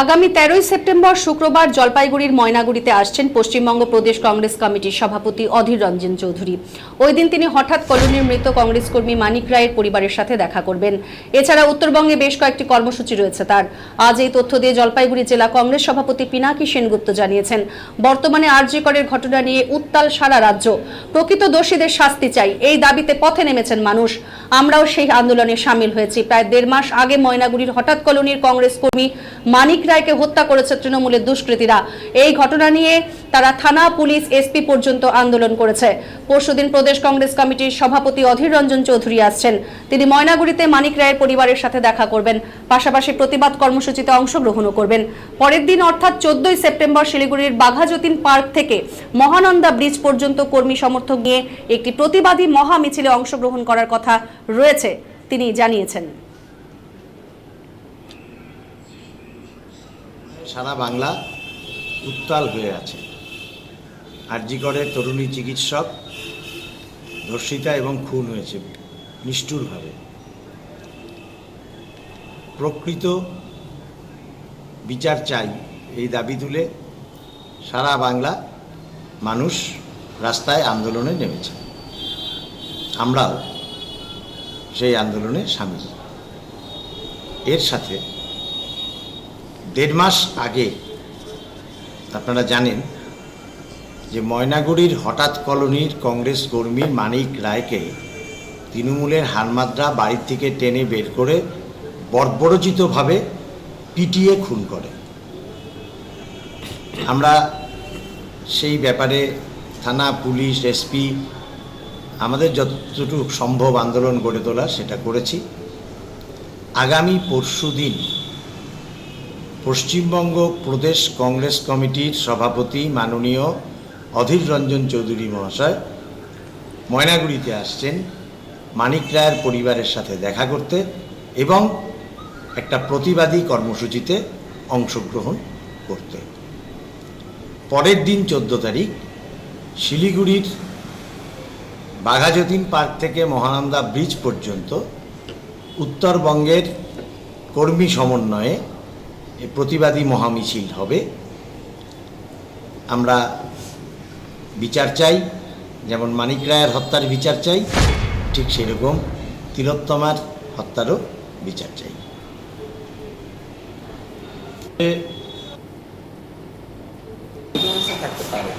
আগামী তেরোই সেপ্টেম্বর শুক্রবার জলপাইগুড়ির ময়নাগুড়িতে আসছেন পশ্চিমবঙ্গ প্রদেশ কংগ্রেস কমিটির সভাপতি অধীর রঞ্জন চৌধুরী। ওই দিন তিনি হঠাৎ কলোনির মৃত কংগ্রেস কর্মী মানিক রায়ের পরিবারের সাথে দেখা করবেন। এছাড়া উত্তরবঙ্গে বেশ কয়েকটি কর্মসূচি রয়েছে তার। আজ এই তথ্য দিয়ে জলপাইগুড়ি জেলা কংগ্রেস সভাপতি পিনাকি সেনগুপ্ত জানিয়েছেন, বর্তমানে আরজিকরের ঘটনা নিয়ে উত্তাল সারা রাজ্য। প্রকৃত দোষীদের শাস্তি চাই, এই দাবিতে পথে নেমেছেন মানুষ। আমরাও সেই আন্দোলনে সামিল হয়েছি। প্রায় দেড় মাস আগে ময়নাগুড়ির হঠাৎ কলোনির কংগ্রেস কর্মী মানিক রায়কে হত্যা করেছে তৃণমূলের দুষ্কৃতীরা। এই ঘটনা নিয়ে তারা থানা, পুলিশ, এসপি পর্যন্ত আন্দোলন করেছে। পরশুদিন প্রদেশ কংগ্রেস কমিটির সভাপতি অধীর রঞ্জন চৌধুরী আসছেন। তিনি ময়নাগুড়িতে মানিক রায়ের পরিবারের সাথে দেখা করবেন। পাশাপাশি প্রতিবাদ কর্মসূচিতে অংশগ্রহণও করবেন। পরের দিন অর্থাৎ চোদ্দই সেপ্টেম্বর শিলিগুড়ির বাঘাযতীন পার্ক থেকে মহানন্দা ব্রিজ পর্যন্ত কর্মী সমর্থক নিয়ে একটি প্রতিবাদী মহা মিছিলে অংশগ্রহণ করার কথা রয়েছে, তিনি জানিয়েছেন। সারা বাংলা উত্তাল হয়ে আছে। আরজিকরের তরুণী চিকিৎসক, ধর্ষিতা এবং খুন হয়েছে নিষ্ঠুরভাবে। প্রকৃত বিচার চাই এই দাবি তুলে সারা বাংলা মানুষ রাস্তায় আন্দোলনে নেমেছে। আমরাও সেই আন্দোলনে সামিল। এর সাথে দেড় মাস আগে আপনারা জানেন যে ময়নাগুড়ির হঠাৎ কলোনির কংগ্রেস কর্মী মানিক রায়কে তৃণমূলের হানমাদ্রা বাড়ির থেকে টেনে বের করে বর্বরচিতভাবে পিটিয়ে খুন করে। আমরা সেই ব্যাপারে থানা, পুলিশ, এসপি আমাদের যতটুকু সম্ভব আন্দোলন গড়ে তোলা সেটা করেছি। আগামী পরশু দিন পশ্চিমবঙ্গ প্রদেশ কংগ্রেস কমিটির সভাপতি মাননীয় অধীর রঞ্জন চৌধুরী মহাশয় ময়নাগুড়িতে আসছেন, মানিক রায়ের পরিবারের সাথে দেখা করতে এবং একটা প্রতিবাদী কর্মসূচিতে অংশগ্রহণ করতে। পরের দিন চোদ্দ তারিখ শিলিগুড়ির বাঘাযতীন পার্ক থেকে মহানন্দা ব্রিজ পর্যন্ত উত্তরবঙ্গের কর্মী সমন্বয়ে প্রতিবাদী মহামিছিল হবে। আমরা বিচার চাই যেমন মানিক রায়ের হত্যার বিচার চাই ঠিক সেরকম তিলোত্তমার হত্যারও বিচার চাই। থাকতে পারে।